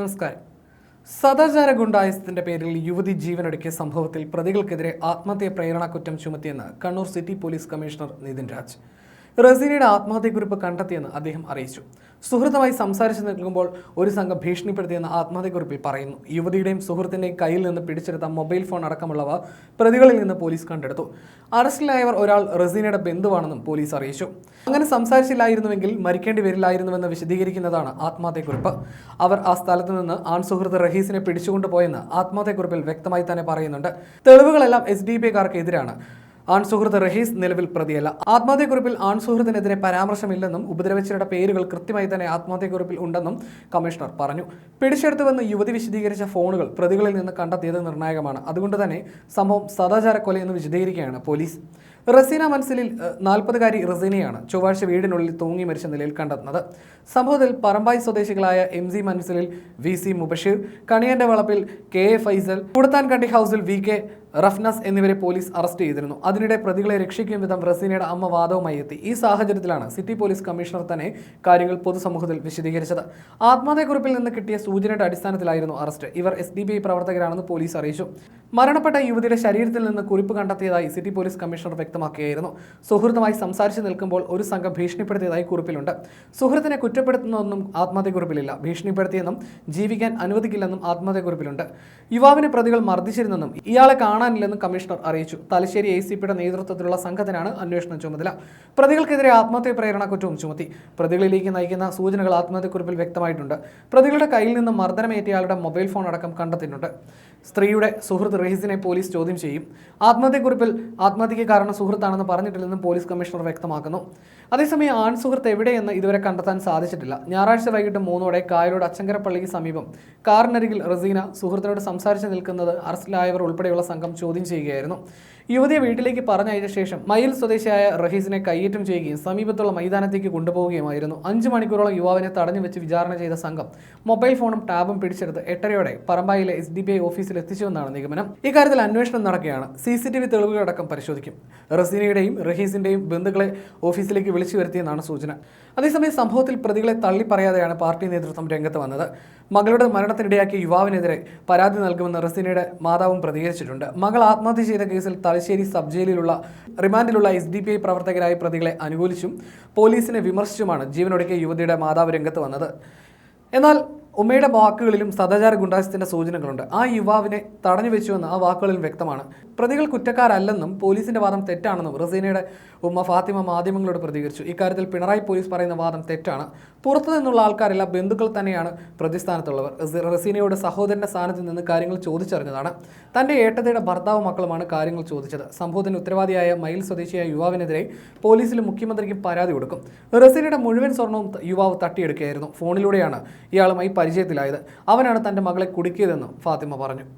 നമസ്കാരം. സദാചാര ഗുണ്ടായസത്തിന്റെ പേരിൽ യുവതി ജീവനൊടുക്കിയ സംഭവത്തിൽ പ്രതികൾക്കെതിരെ ആത്മഹത്യ പ്രേരണ കുറ്റം ചുമത്തിയെന്ന് Kannur city police commissioner Nitin Raj. റസീനയുടെ ആത്മഹത്യക്കുറിപ്പ് കണ്ടെത്തിയെന്ന് അദ്ദേഹം അറിയിച്ചു. സുഹൃത്തുമായി സംസാരിച്ചു നിൽക്കുമ്പോൾ ഒരു സംഘം ഭീഷണിപ്പെടുത്തിയെന്ന് ആത്മഹത്യക്കുറിപ്പിൽ പറയുന്നു. യുവതിയുടെയും സുഹൃത്തിന്റെയും കയ്യിൽ നിന്ന് പിടിച്ചെടുത്ത മൊബൈൽ ഫോൺ അടക്കമുള്ളവ പ്രതികളിൽ നിന്ന് പോലീസ് കണ്ടെടുത്തു. അറസ്റ്റിലായവർ ഒരാൾ റസീനയുടെ ബന്ധുവാണെന്നും പോലീസ് അറിയിച്ചു. അങ്ങനെ സംസാരിച്ചില്ലായിരുന്നുവെങ്കിൽ മരിക്കേണ്ടി വരില്ലായിരുന്നുവെന്ന് വിശദീകരിക്കുന്നതാണ് ആത്മഹത്യക്കുറിപ്പ് അവർ ആ സ്ഥലത്ത് നിന്ന് ആൺ സുഹൃത്ത് റഹീസിനെ പിടിച്ചുകൊണ്ടുപോയെന്ന് ആത്മഹത്യക്കുറിപ്പിൽ വ്യക്തമായി തന്നെ പറയുന്നുണ്ട്. തെളിവുകളെല്ലാം എസ് ഡി പി കാർക്കെതിരാണ്. ആൺ സുഹൃത്ത് റഹീസ് നിലവിൽ പ്രതിയല്ല. ആത്മഹത്യക്കുറിപ്പിൽ ആൺസുഹൃത്തിനെതിരെ പരാമർശമില്ലെന്നും ഉപദ്രവിച്ചവരുടെ പേരുകൾ കൃത്യമായി തന്നെ ആത്മഹത്യക്കുറിപ്പിൽ ഉണ്ടെന്നും കമ്മീഷണർ പറഞ്ഞു. പിടിച്ചെടുത്തുവെന്ന് യുവതി വിശദീകരിച്ച ഫോണുകൾ പ്രതികളിൽ നിന്ന് കണ്ടെത്തിയത് നിർണായകമാണ്. അതുകൊണ്ട് തന്നെ സംഭവം സദാചാര കൊലയെന്ന് വിശദീകരിക്കുകയാണ് പോലീസ്. റസീന മൻസിലിൽ നാൽപ്പതുകാരി റസീനയാണ് ചൊവ്വാഴ്ച വീടിനുള്ളിൽ തൂങ്ങി മരിച്ച നിലയിൽ കണ്ടെത്തുന്നത്. സംഭവത്തിൽ പറമ്പായി സ്വദേശികളായ എം സി മൻസിലിൽ വി സി മുബഷീർ കണിയന്റെ വളപ്പിൽ കെ എ ഫൈസൽ കുടത്താൻകണ്ടി ഹൗസിൽ വി കെ റഫ്നസ് എന്നിവരെ പോലീസ് അറസ്റ്റ് ചെയ്തിരുന്നു. അതിനിടെ പ്രതികളെ രക്ഷിക്കും വിധം റസീനയുടെ അമ്മ വാദവുമായി എത്തി. ഈ സാഹചര്യത്തിലാണ് സിറ്റി പോലീസ് കമ്മീഷണർ തന്നെ കാര്യങ്ങൾ പൊതുസമൂഹത്തിൽ വിശദീകരിച്ചത്. ആത്മഹത്യക്കുറിപ്പിൽ നിന്ന് കിട്ടിയ സൂചനയുടെ അടിസ്ഥാനത്തിലായിരുന്നു അറസ്റ്റ്. ഇവർ എസ് പ്രവർത്തകരാണെന്ന് പോലീസ് അറിയിച്ചു. മരണപ്പെട്ട യുവതിയുടെ ശരീരത്തിൽ നിന്ന് കുറിപ്പ് കണ്ടെത്തിയതായി സിറ്റി പോലീസ് കമ്മീഷണർ വ്യക്തമാക്കുകയായിരുന്നു സുഹൃത്തുമായി സംസാരിച്ചു നിൽക്കുമ്പോൾ ഒരു സംഘം ഭീഷണിപ്പെടുത്തിയതായി കുറിപ്പിലുണ്ട്. സുഹൃത്തിനെ കുറ്റപ്പെടുത്തുന്നതൊന്നും ആത്മഹത്യക്കുറിപ്പിലില്ല. ഭീഷണിപ്പെടുത്തിയെന്നും ജീവിക്കാൻ അനുവദിക്കില്ലെന്നും ആത്മഹത്യക്കുറിപ്പിലുണ്ട്. യുവാവിനെ പ്രതികൾ മർദ്ദിച്ചിരുന്നെന്നും ഇയാളെ കാണാനില്ലെന്നും കമ്മീഷണർ അറിയിച്ചു. തലശ്ശേരി എ സി പിയുടെ നേതൃത്വത്തിലുള്ള സംഘത്തിനാണ് അന്വേഷണം ചുമതല. പ്രതികൾക്കെതിരെ ആത്മഹത്യ പ്രേരണ കുറ്റവും ചുമത്തി. പ്രതികളിലേക്ക് നയിക്കുന്ന സൂചനകൾ ആത്മഹത്യക്കുറിപ്പിൽ വ്യക്തമായിട്ടുണ്ട്. പ്രതികളുടെ കയ്യിൽ നിന്ന് മർദ്ദനമേറ്റയാളുടെ മൊബൈൽ ഫോൺ അടക്കം കണ്ടെത്തിയിട്ടുണ്ട്. സ്ത്രീയുടെ സുഹൃത്ത് റഹീസിനെ പോലീസ് ചോദ്യം ചെയ്യും. ആത്മഹത്യക്കുറിപ്പിൽ ആത്മഹത്യയ്ക്ക് കാരണം സുഹൃത്താണെന്ന് പറഞ്ഞിട്ടില്ലെന്നും പോലീസ് കമ്മീഷണർ വ്യക്തമാക്കുന്നു. അതേസമയം ആൺ സുഹൃത്ത് എവിടെയെന്ന് ഇതുവരെ കണ്ടെത്താൻ സാധിച്ചിട്ടില്ല. ഞായറാഴ്ച വൈകിട്ട് മൂന്നോടെ കായലോട് അച്ചങ്കരപ്പള്ളിക്ക് സമീപം കാറിനരികിൽ റസീന സുഹൃത്തിനോട് സംസാരിച്ച് നിൽക്കുന്നത് അറസ്റ്റിലായവർ ഉൾപ്പെടെയുള്ള സംഘം ചോദ്യം ചെയ്യുകയായിരുന്നു. യുവതിയെ വീട്ടിലേക്ക് പറഞ്ഞയച്ച ശേഷം മയിൽ സ്വദേശിയായ റഹീസിനെ കയ്യേറ്റം ചെയ്യുകയും സമീപത്തുള്ള മൈതാനത്തേക്ക് കൊണ്ടുപോവുകയുമായിരുന്നു. അഞ്ച് മണിക്കൂറോളം യുവാവിനെ തടഞ്ഞു വെച്ച് വിചാരണ ചെയ്ത സംഘം മൊബൈൽ ഫോണും ടാബും പിടിച്ചെടുത്ത് എട്ടരയോടെ പറമ്പായിലെ എസ് ഡി ബി ഐ ഓഫീസിൽ എത്തിച്ചുവെന്നാണ് നിഗമനം. ഇക്കാര്യത്തിൽ അന്വേഷണം നടക്കുകയാണ്. സി സി ടി വി തെളിവുകളടക്കം പരിശോധിക്കും. റസീനയുടെയും റഹീസിന്റെയും ബന്ധുക്കളെ ഓഫീസിലേക്ക് വിളിച്ചു വരുത്തിയെന്നാണ് സൂചന. അതേസമയം സംഭവത്തിൽ പ്രതികളെ തള്ളിപ്പറയാതെയാണ് പാർട്ടി നേതൃത്വം രംഗത്ത് വന്നത്. മകളുടെ മരണത്തിനിടയാക്കിയ യുവാവിനെതിരെ പരാതി നൽകുമെന്ന് റസീനയുടെ മാതാവും പ്രതികരിച്ചിട്ടുണ്ട്. മകൾ ആത്മഹത്യ ചെയ്ത കേസിൽ തലശ്ശേരി സബ് ജയിലിലുള്ള റിമാൻഡിലുള്ള എസ് ഡി പി ഐ പ്രവർത്തകരായ പ്രതികളെ അനുകൂലിച്ചും പോലീസിനെ വിമർശിച്ചുമാണ് ജീവനൊടുക്കിയ യുവതിയുടെ മാതാവ് രംഗത്ത് വന്നത്. എന്നാൽ ഉമ്മയുടെ വാക്കുകളിലും സദാചാര ഗുണ്ടാസത്തിന്റെ സൂചനകളുണ്ട്. ആ യുവാവിനെ തടഞ്ഞു വെച്ചുവെന്ന് ആ വാക്കുകളിൽ വ്യക്തമാണ്. പ്രതികൾ കുറ്റക്കാരല്ലെന്നും പോലീസിന്റെ വാദം തെറ്റാണെന്നും റസീനയുടെ ഉമ്മ ഫാത്തിമ മാധ്യമങ്ങളോട് പ്രതികരിച്ചു. ഇക്കാര്യത്തിൽ പിണറായി പോലീസ് പറയുന്ന വാദം തെറ്റാണ്. പുറത്തു നിന്നുള്ള ആൾക്കാരെല്ലാം ബന്ധുക്കൾ തന്നെയാണ് പ്രതിസ്ഥാനത്തുള്ളവർ. റസി- റസീനയുടെ സഹോദരന്റെ സ്ഥാനത്ത് നിന്ന് കാര്യങ്ങൾ ചോദിച്ചറിഞ്ഞതാണ്. തന്റെ ഏട്ടതയുടെ ഭർത്താവ് മക്കളുമാണ് കാര്യങ്ങൾ ചോദിച്ചത്. സംഭവത്തിന് ഉത്തരവാദിയായ മയിൽ സ്വദേശിയായ യുവാവിനെതിരെ പോലീസിലും മുഖ്യമന്ത്രിക്കും പരാതി കൊടുക്കും. റസീനയുടെ മുഴുവൻ സ്വർണവും യുവാവ് തട്ടിയെടുക്കുകയായിരുന്നു. ഫോണിലൂടെയാണ് ഇയാളുമായി പരിചയത്തിലായത്. അവനാണ് തന്റെ മകളെ കുടുക്കിയതെന്നും ഫാത്തിമ പറഞ്ഞു.